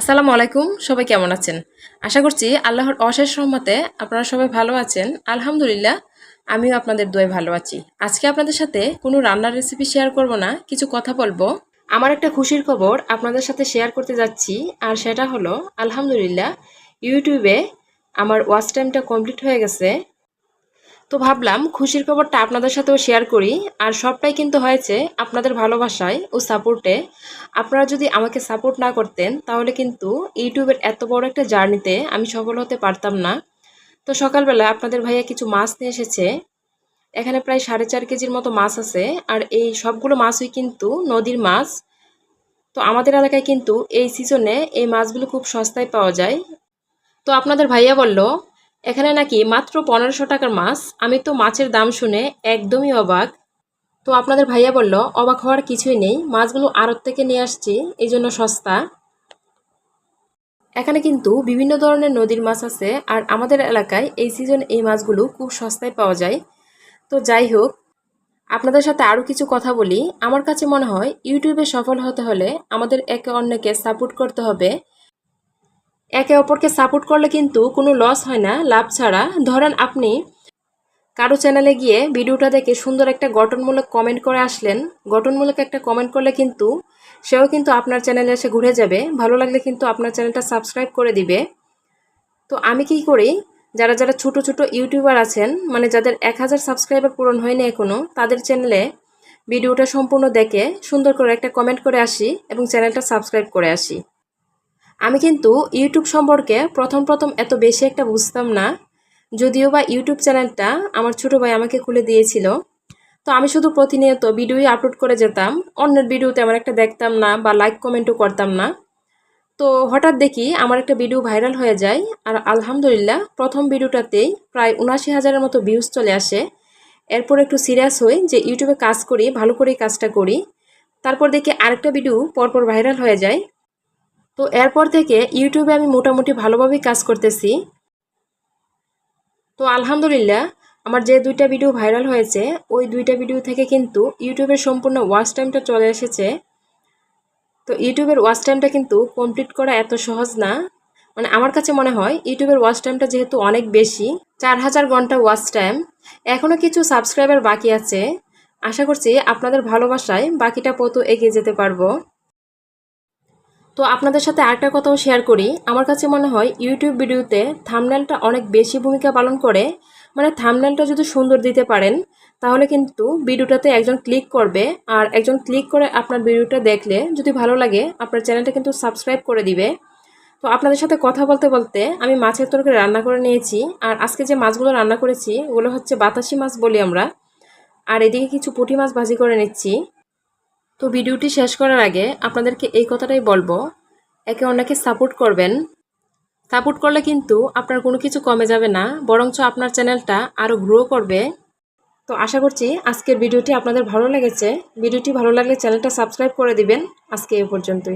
আসসালামু আলাইকুম, সবাই কেমন আছেন? আশা করছি আল্লাহর অশেষ রহমতে আপনারা সবাই ভালো আছেন। আলহামদুলিল্লাহ, আমিও আপনাদের দোয়ে ভালো আছি। আজকে আপনাদের সাথে কোনো রান্নার রেসিপি শেয়ার করব না, কিছু কথা বলব। আমার একটা খুশির খবর আপনাদের সাথে শেয়ার করতে যাচ্ছি, আর সেটা হলো, আলহামদুলিল্লাহ, ইউটিউবে আমার ওয়াচ টাইমটা কমপ্লিট হয়ে গেছে। তো ভাবলাম খুশির খবরটা আপনাদের সাথেও শেয়ার করি। আর সবটাই কিন্তু হয়েছে আপনাদের ভালোবাসায় ও সাপোর্টে আপনারা যদি আমাকে সাপোর্ট না করতেন, তাহলে কিন্তু ইউটিউবের এত বড় একটা জার্নিতে আমি সফল হতে পারতাম না। তো সকালবেলা আপনাদের ভাইয়া কিছু মাছ নিয়ে এসেছে। এখানে প্রায় সাড়ে চার কেজির মতো মাছ আছে। আর এই সবগুলো মাছই কিন্তু নদীর মাছ। তো আমাদের এলাকায় কিন্তু এই সিজনে এই মাছগুলো খুব সস্তায় পাওয়া যায়। তো আপনাদের ভাইয়া বলল এখানে নাকি মাত্র পনেরোশো টাকার মাছ। আমি তো মাছের দাম শুনে একদমই অবাক। তো আপনাদের ভাইয়া বলল, অবাক হওয়ার কিছুই নেই, মাছগুলো আড়ত থেকে নিয়ে আসছি, এই জন্য সস্তা। এখানে কিন্তু বিভিন্ন ধরনের নদীর মাছ আছে, আর আমাদের এলাকায় এই সিজন এই মাছগুলো খুব সস্তায় পাওয়া যায়। তো যাই হোক, আপনাদের সাথে আরও কিছু কথা বলি। আমার কাছে মনে হয়, ইউটিউবে সফল হতে হলে আমাদের একে অন্যকে সাপোর্ট করতে হবে। একে অপরকে সাপোর্ট করলে কিন্তু কোনো লস হয় না, লাভ ছাড়া। ধরেন আপনি কারও চ্যানেলে গিয়ে ভিডিওটা দেখে সুন্দর একটা গঠনমূলক কমেন্ট করে আসলেন। গঠনমূলক একটা কমেন্ট করলে কিন্তু সেও কিন্তু আপনার চ্যানেলে এসে ঘুরে যাবে। ভালো লাগলে কিন্তু আপনার চ্যানেলটা সাবস্ক্রাইব করে দিবে। তো আমি কি করি, যারা যারা ছোট ছোট ইউটিউবার আছেন মানে যাদের এক হাজার সাবস্ক্রাইবার পূরণ হয়নি এখনও তাদের চ্যানেলে ভিডিওটা সম্পূর্ণ দেখে সুন্দর করে একটা কমেন্ট করে আসি এবং চ্যানেলটা সাবস্ক্রাইব করে আসি। আমি কিন্তু ইউটিউব সম্পর্কে প্রথম প্রথম এত বেশি একটা বুঝতাম না, যদিও বা ইউটিউব চ্যানেলটা আমার ছোটো ভাই আমাকে খুলে দিয়েছিল। তো আমি শুধু প্রতিনিয়ত ভিডিওই আপলোড করে যেতাম, অন্যের ভিডিও তেমন একটা দেখতাম না বা লাইক কমেন্টও করতাম না। তো হঠাৎ দেখি আমার একটা ভিডিও ভাইরাল হয়ে যায় আর আলহামদুলিল্লাহ প্রথম ভিডিওটাতেই প্রায় উনাশি হাজারের মতো ভিউজ চলে আসে। এরপর একটু সিরিয়াস হই যে ইউটিউবে কাজ করি, ভালো করেই কাজটা করি। তারপর দেখি আরেকটা ভিডিও পরপর ভাইরাল হয়ে যায়। তো এরপর থেকে ইউটিউবে আমি মোটামুটি ভালোভাবেই কাজ করতেছি। তো আলহামদুলিল্লাহ, আমার যে দুইটা ভিডিও ভাইরাল হয়েছে, ওই দুইটা ভিডিও থেকে কিন্তু ইউটিউবের সম্পূর্ণ ওয়াচ টাইমটা চলে এসেছে। তো ইউটিউবের ওয়াচ টাইমটা কিন্তু কমপ্লিট করা এত সহজ না। মানে আমার কাছে মনে হয়, ইউটিউবের ওয়াচ টাইমটা যেহেতু অনেক বেশি, চার হাজার ঘণ্টা ওয়াচ টাইম এখনও কিছু সাবস্ক্রাইবার বাকি আছে। আশা করছি আপনাদের ভালোবাসায় বাকিটা পথ এগিয়ে যেতে পারব। তো আপনাদের সাথে আরেকটা কথাও শেয়ার করি। আমার কাছে মনে হয় ইউটিউব ভিডিওতে থামনেলটা অনেক বেশি ভূমিকা পালন করে। মানে থামনেলটা যদি সুন্দর দিতে পারেন, তাহলে কিন্তু ভিডিওটাতে একজন ক্লিক করবে আর একজন ক্লিক করে আপনার ভিডিওটা দেখলে যদি ভালো লাগে, আপনার চ্যানেলটা কিন্তু সাবস্ক্রাইব করে দিবে। তো আপনাদের সাথে কথা বলতে বলতে আমি মাছের তরকারি রান্না করে নিয়েছি আর আজকে যে মাছগুলো রান্না করেছি, ওগুলো হচ্ছে বাতাসি মাছ বলি আমরা। আর এদিকে কিছু পুঁটি মাছ ভাজি করে নিচ্ছি। তো ভিডিওটি শেষ করার আগে আপনাদেরকে এই কথাটাই বলব, একে অন্যকে সাপোর্ট করবেন। সাপোর্ট করলে কিন্তু আপনার কোনো কিছু কমে যাবে না, বরঞ্চ আপনার চ্যানেলটা আরও গ্রো করবে। তো আশা করছি আজকের ভিডিওটি আপনাদের ভালো লেগেছে। ভিডিওটি ভালো লাগলে চ্যানেলটা সাবস্ক্রাইব করে দিবেন। আজকে এ পর্যন্তই।